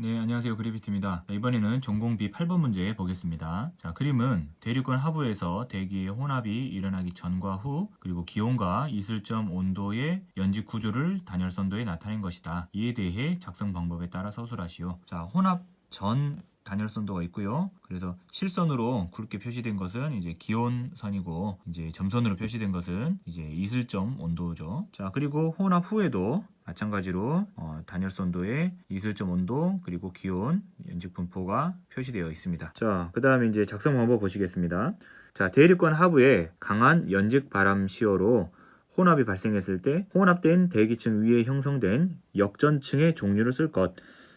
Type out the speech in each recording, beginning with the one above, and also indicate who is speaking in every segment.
Speaker 1: 네, 안녕하세요. 그래비티입니다. 자, 이번에는 전공비 8번 문제 보겠습니다. 자, 그림은 대륙권 하부에서 대기의 혼합이 일어나기 전과 후, 그리고 기온과 이슬점 온도의 연직 구조를 단열선도에 나타낸 것이다. 이에 대해 작성 방법에 따라 서술하시오. 자, 혼합 전 단열선도가 있고요. 그래서 실선으로 굵게 표시된 것은 이제 기온선이고 이제 점선으로 표시된 것은 이제 이슬점 온도죠. 자, 그리고 혼합 후에도 마찬가지로 어, 단열선도에 이슬점 온도 그리고 기온 연직 분포가 표시되어 있습니다. 자, 그 다음에 이제 작성 방법 보시겠습니다. 자, 대륙권 하부에 강한 연직 바람 시어로 혼합이 발생했을 때 혼합된 대기층 위에 형성된 역전층의 종류를 쓸 것.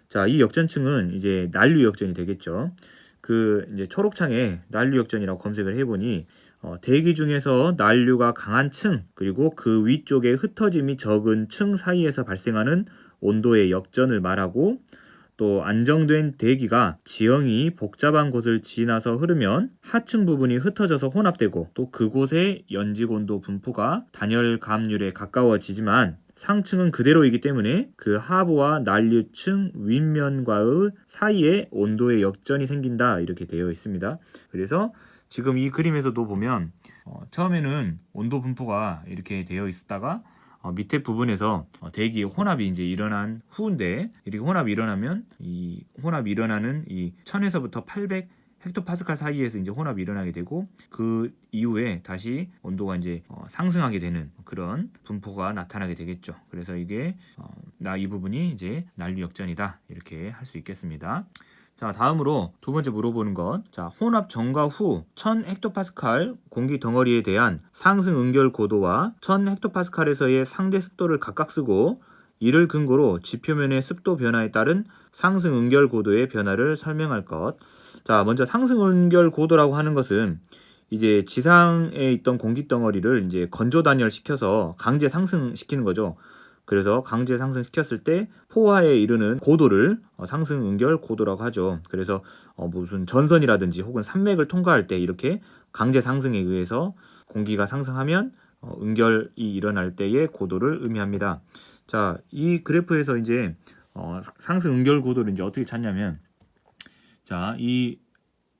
Speaker 1: 자, 이 역전층은 이제 난류 역전이 되겠죠. 그 이제 초록창에 난류 역전이라고 검색을 해보니 어, 대기 중에서 난류가 강한 층 그리고 그 위쪽에 흩어짐이 적은 층 사이에서 발생하는 온도의 역전을 말하고 또 안정된 대기가 지형이 복잡한 곳을 지나서 흐르면 하층 부분이 흩어져서 혼합되고 또 그곳의 연직 온도 분포가 단열 감률에 가까워지지만 상층은 그대로이기 때문에 그 하부와 난류층 윗면과의 사이에 온도의 역전이 생긴다 이렇게 되어 있습니다. 그래서 지금 이 그림에서도 보면 어, 처음에는 온도 분포가 이렇게 되어 있었다가 어, 밑에 부분에서 어, 대기 혼합이 이제 일어난 후인데 이렇게 혼합이 일어나면 이 혼합이 일어나는 이 1000에서부터 800 헥토파스칼 사이에서 이제 혼합이 일어나게 되고 그 이후에 다시 온도가 이제 어, 상승하게 되는 그런 분포가 나타나게 되겠죠. 그래서 이게 어, 나이 부분이 이제 난류 역전이다 이렇게 할 수 있겠습니다. 자, 다음으로 두 번째 물어보는 것. 자, 혼합 전과 후1000 헥토파스칼 공기 덩어리에 대한 상승 응결 고도와 1000 헥토파스칼에서의 상대 습도를 각각 쓰고 이를 근거로 지표면의 습도 변화에 따른 상승 응결 고도의 변화를 설명할 것. 자, 먼저 상승 응결 고도라고 하는 것은 이제 지상에 있던 공기 덩어리를 이제 건조 단열시켜서 강제 상승시키는 거죠. 그래서 강제 상승시켰을 때 포화에 이르는 고도를 어, 상승 응결 고도라고 하죠. 그래서 어, 무슨 전선이라든지 혹은 산맥을 통과할 때 이렇게 강제 상승에 의해서 공기가 상승하면 어, 응결이 일어날 때의 고도를 의미합니다. 자, 이 그래프에서 이제 어, 상승 응결 고도를 이제 어떻게 찾냐면 자, 이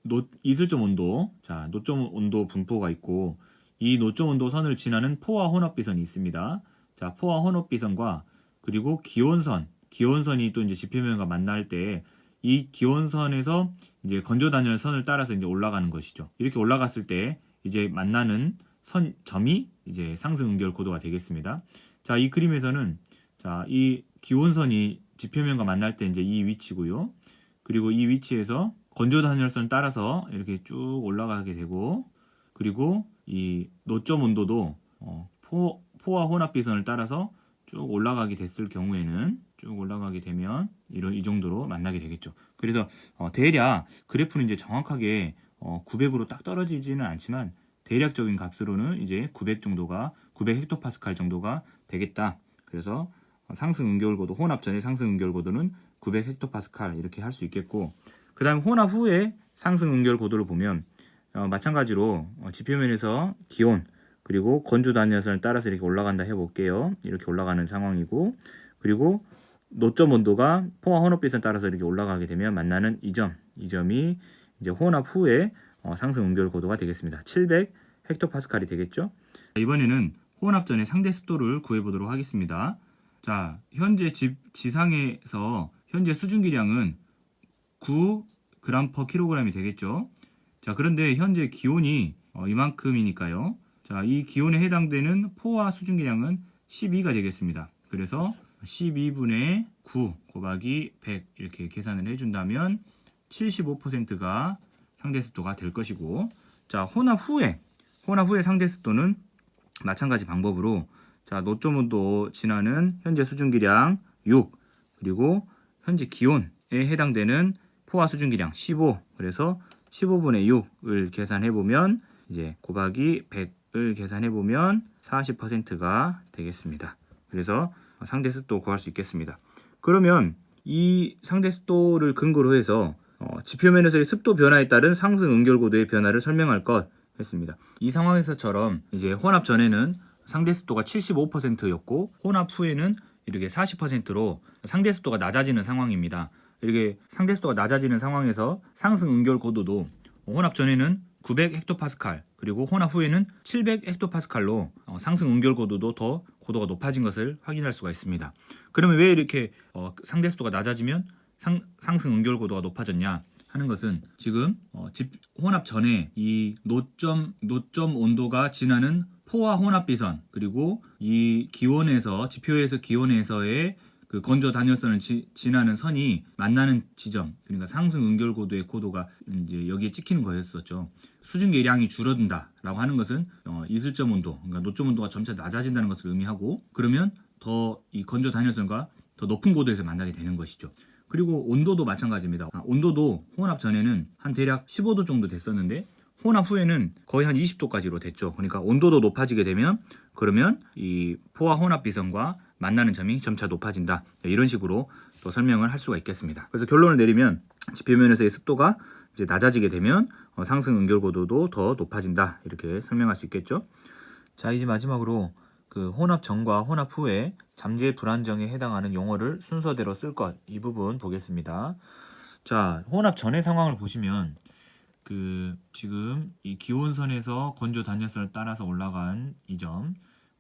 Speaker 1: 노, 이슬점 온도, 자, 노점 온도 분포가 있고 이 노점 온도 선을 지나는 포화 혼합 비선이 있습니다. 자, 포화 혼합비선과 그리고 기온선, 기온선이 또 이제 지표면과 만날 때 이 기온선에서 이제 건조 단열 선을 따라서 이제 올라가는 것이죠. 이렇게 올라갔을 때 이제 만나는 선 점이 이제 상승 응결 고도가 되겠습니다. 자, 이 그림에서는 자, 이 기온선이 지표면과 만날 때 이제 이 위치고요. 그리고 이 위치에서 건조 단열선을 따라서 이렇게 쭉 올라가게 되고 그리고 이 노점 온도도 어, 포, 포화 혼합 비선을 따라서 쭉 올라가게 됐을 경우에는 쭉 올라가게 되면 이런 이 정도로 만나게 되겠죠. 그래서 어, 대략 그래프는 이제 정확하게 어, 900으로 딱 떨어지지는 않지만 대략적인 값으로는 이제 900 정도가 900 헥토파스칼 정도가 되겠다. 그래서 어, 상승 응결고도 혼합 전의 상승 응결고도는 900 헥토파스칼 이렇게 할 수 있겠고 그다음에 혼합 후에 상승 응결 고도를 보면 어, 마찬가지로 어, 지표면에서 기온 그리고 건조 단열선을 따라서 이렇게 올라간다 해볼게요. 이렇게 올라가는 상황이고 그리고 노점 온도가 포화 혼합비선 따라서 이렇게 올라가게 되면 만나는 이 점, 이 점이 이제 혼합 후에 어, 상승 응결 고도가 되겠습니다. 700 헥토파스칼이 되겠죠. 이번에는 혼합 전의 상대 습도를 구해보도록 하겠습니다. 자, 현재 지, 지상에서 현재 수증 기량은 9 g per kg이 되겠죠. 자, 그런데 현재 기온이 어, 이만큼이니까요. 자, 이 기온에 해당되는 포화 수증기량은 12가 되겠습니다. 그래서 12분의 9 곱하기 100 이렇게 계산을 해준다면 75%가 상대 습도가 될 것이고, 자, 혼합 후에, 혼합 후에 상대 습도는 마찬가지 방법으로, 자, 노점 온도 지나는 현재 수증기량 6, 그리고 현재 기온에 해당되는 포화 수증기량 15, 그래서 15분의 6을 계산해 보면 이제 곱하기 100 을 계산해 보면 40%가 되겠습니다. 그래서 상대 습도 구할 수 있겠습니다. 그러면 이 상대 습도를 근거로 해서 어, 지표면에서의 습도 변화에 따른 상승 응결고도의 변화를 설명할 것 했습니다. 이 상황에서처럼 이제 혼합 전에는 상대 습도가 75%였고 혼합 후에는 이렇게 40%로 상대 습도가 낮아지는 상황입니다. 이렇게 상대 습도가 낮아지는 상황에서 상승 응결 고도도 혼합 전에는 900 헥토파스칼 그리고 혼합 후에는 700 헥토파스칼로 어, 상승 응결 고도도 더 고도가 높아진 것을 확인할 수가 있습니다. 그러면 왜 이렇게 어, 상대 습도가 낮아지면 상, 상승 응결 고도가 높아졌냐 하는 것은 지금 어, 집 혼합 전에 이 노점 노점 온도가 지나는 포화 혼합 비선 그리고 이 기온에서 지표에서 기온에서의 그 건조 단열선을 지, 지나는 선이 만나는 지점 그러니까 상승 응결 고도의 고도가 이제 여기에 찍히는 거였었죠. 수증 계량이 줄어든다라고 하는 것은 어, 이슬점 온도 그러니까 노점 온도가 점차 낮아진다는 것을 의미하고 그러면 더 이 건조 단열선과 더 높은 고도에서 만나게 되는 것이죠. 그리고 온도도 마찬가지입니다. 아, 온도도 혼합 전에는 한 대략 15도 정도 됐었는데 혼합 후에는 거의 한 20도까지로 됐죠. 그러니까 온도도 높아지게 되면 그러면 이 포화 혼합 비선과 만나는 점이 점차 높아진다. 이런 식으로 또 설명을 할 수가 있겠습니다. 그래서 결론을 내리면 지표면에서의 습도가 이제 낮아지게 되면 어, 상승 응결 고도도 더 높아진다. 이렇게 설명할 수 있겠죠. 자, 이제 마지막으로 그 혼합 전과 혼합 후에 잠재 불안정에 해당하는 용어를 순서대로 쓸 것 이 부분 보겠습니다. 자, 혼합 전의 상황을 보시면 그 지금 이 기온선에서 건조 단열선을 따라서 올라간 이 점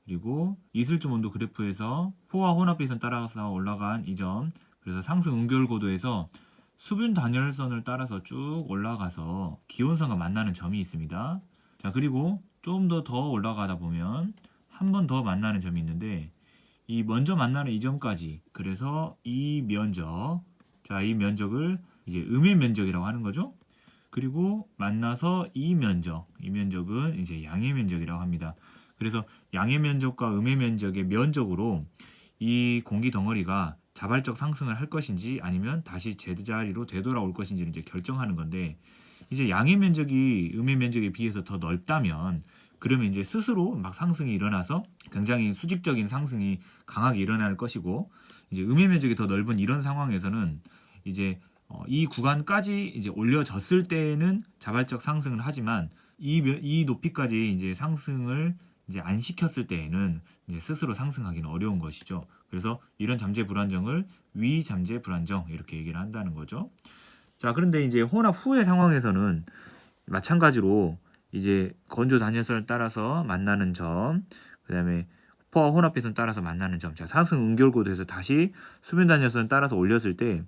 Speaker 1: 그리고 이슬점 온도 그래프에서 포화 혼합비선 따라서 올라간 이 점 그래서 상승 응결 고도에서 수분 단열선을 따라서 쭉 올라가서 기온선과 만나는 점이 있습니다. 자 그리고 좀 더 더 올라가다 보면 한 번 더 만나는 점이 있는데 이 먼저 만나는 이 점까지 그래서 이 면적 자 이 면적을 이제 음의 면적이라고 하는 거죠. 그리고 만나서 이 면적, 이 면적은 이제 양의 면적이라고 합니다. 그래서 양의 면적과 음의 면적의 면적으로 이 공기 덩어리가 자발적 상승을 할 것인지 아니면 다시 제자리로 되돌아올 것인지를 이제 결정하는 건데 이제 양의 면적이 음의 면적에 비해서 더 넓다면 그러면 이제 스스로 막 상승이 일어나서 굉장히 수직적인 상승이 강하게 일어날 것이고 이제 음의 면적이 더 넓은 이런 상황에서는 이제 어, 이 구간까지 이제 올려졌을 때는 자발적 상승을 하지만 이, 면- 이 높이까지 이제 상승을 이제 안 시켰을 때에는 이제 스스로 상승하기는 어려운 것이죠. 그래서 이런 잠재 불안정을 위 잠재 불안정 이렇게 얘기를 한다는 거죠. 자, 그런데 이제 혼합 후의 상황에서는 마찬가지로 이제 건조 단열선을 따라서 만나는 점, 그다음에 포화 혼합비선 따라서 만나는 점, 자 상승 응결고도에서 다시 수면 단열선을 따라서 올렸을 때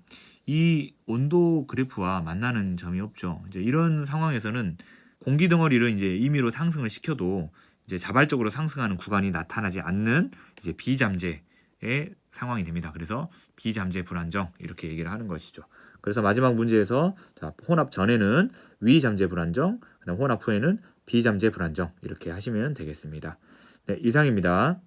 Speaker 1: 이 온도 그래프와 만나는 점이 없죠. 이제 이런 상황에서는 공기 덩어리를 이제 임의로 상승을 시켜도 이제 자발적으로 상승하는 구간이 나타나지 않는 이제 비잠재의 상황이 됩니다. 그래서 비잠재 불안정 이렇게 얘기를 하는 것이죠. 그래서 마지막 문제에서 자, 혼합 전에는 위잠재 불안정, 그다음 혼합 후에는 비잠재 불안정 이렇게 하시면 되겠습니다. 네, 이상입니다.